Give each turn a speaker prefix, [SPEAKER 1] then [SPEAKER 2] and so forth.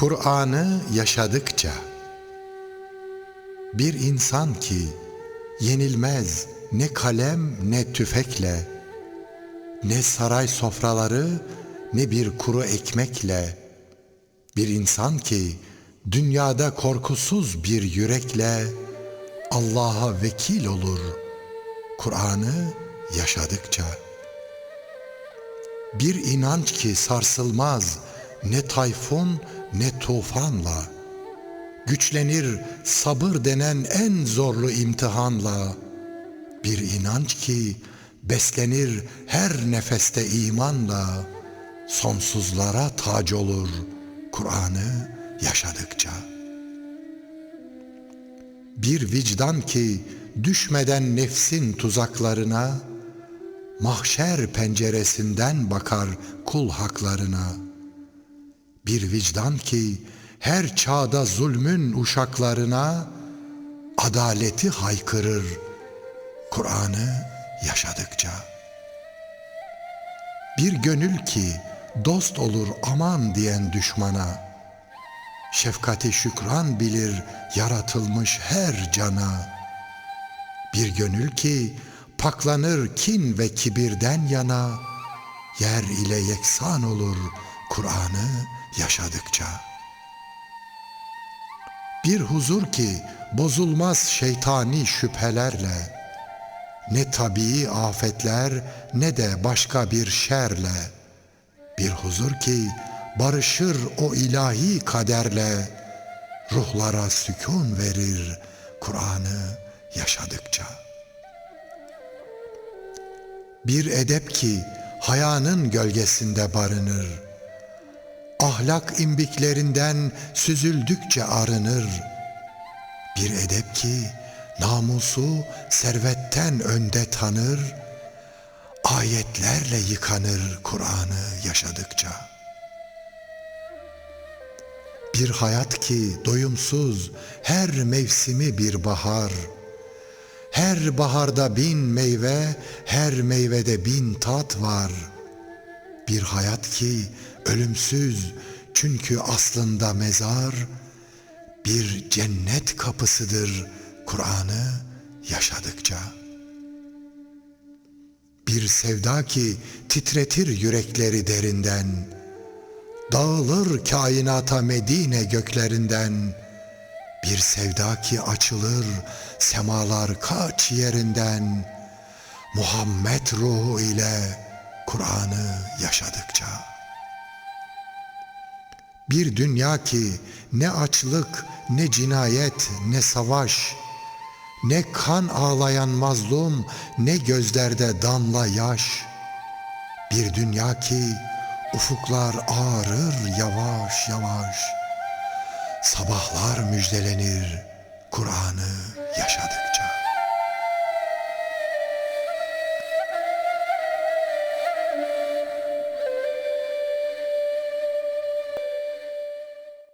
[SPEAKER 1] Kur'an'ı yaşadıkça bir insan ki yenilmez ne kalem ne tüfekle ne saray sofraları ne bir kuru ekmekle bir insan ki dünyada korkusuz bir yürekle Allah'a vekil olur Kur'an'ı yaşadıkça. Bir inanç ki sarsılmaz ne tayfun ne tufanla. Güçlenir sabır denen en zorlu imtihanla. Bir inanç ki beslenir her nefeste imanla. Sonsuzlara tac olur Kur'an'ı yaşadıkça. Bir vicdan ki düşmeden nefsin tuzaklarına, mahşer penceresinden bakar kul haklarına. Bir vicdan ki her çağda zulmün uşaklarına adaleti haykırır Kur'an'ı yaşadıkça. Bir gönül ki dost olur aman diyen düşmana, şefkati şükran bilir yaratılmış her cana. Bir gönül ki paklanır kin ve kibirden yana, yer ile yeksan olur Kur'an'ı yaşadıkça. Bir huzur ki bozulmaz şeytani şüphelerle, ne tabii afetler ne de başka bir şerle, bir huzur ki barışır o ilahi kaderle, ruhlara sükun verir Kur'an'ı yaşadıkça. Bir edep ki hayanın gölgesinde barınır, ahlak imbiklerinden süzüldükçe arınır. Bir edep ki namusu servetten önde tanır, ayetlerle yıkanır Kur'an'ı yaşadıkça.'' Bir hayat ki doyumsuz, her mevsimi bir bahar. Her baharda bin meyve, her meyvede bin tat var. Bir hayat ki ölümsüz, çünkü aslında mezar. Bir cennet kapısıdır Kur'an'ı yaşadıkça. Bir sevda ki titretir yürekleri derinden.'' Dağılır kainata Medine göklerinden, bir sevda ki açılır semalar kaç yerinden, Muhammed ruhu ile Kur'an'ı yaşadıkça. Bir dünya ki ne açlık, ne cinayet, ne savaş, ne kan ağlayan mazlum, ne gözlerde damla yaş. Bir dünya ki Ufuklar ağrır yavaş yavaş. Sabahlar müjdelenir Kur'an'ı yaşadıkça.